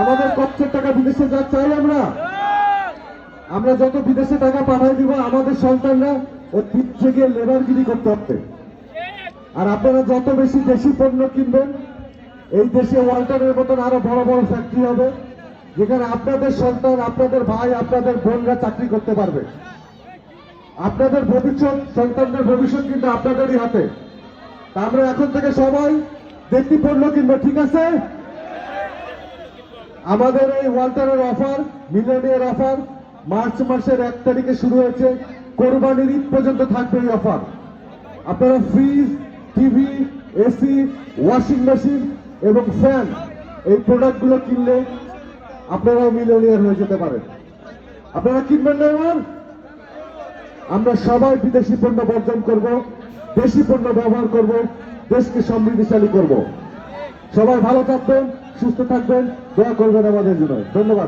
আমাদের কষ্টের টাকা বিদেশে যা চাই আমরা। আমরা যত বিদেশে টাকা পাঠাই দিব, আমাদের সন্তানরা ও পিছিয়ে গিয়ে লেবারগিরি করতে হবে আর আপনারা যত বেশি দেশি পণ্য কিনবেন, এই দেশে ওয়াল্টারের মতন আরও বড় বড় ফ্যাক্টরি হবে, যেখানে আপনাদের সন্তান, আপনাদের ভাই, আপনাদের বোনরা চাকরি করতে পারবে। আপনাদের ভবিষ্যৎ, সন্তানদের ভবিষ্যৎ কিন্তু আপনাদেরই হাতে। আমরা এখন থেকে সবাই দেশি পণ্য কিনবো, ঠিক আছে? আমাদের এই ওয়াল্টারের অফার মিলিয়নিয়ার অফার, মার্চ মাসের এক তারিখে শুরু হয়েছে। কোরবানির ঈদ পর্যন্ত থাকবে এই অফার। আপনারা fridge, TV, AC, washing machine এবং ফ্যান এই প্রোডাক্টগুলো কিনলে আপনারাও মিলিয়নিয়ার হয়ে যেতে পারেন। আপনারা কিনবেন না এবার? আমরা সবাই বিদেশি পণ্য বর্জন করব, দেশি পণ্য ব্যবহার করব, দেশকে সমৃদ্ধিশালী করব। সবাই ভালো থাকবেন সুস্থ থাকবেন দোয়া করবেন আমাদের জন্য। ধন্যবাদ।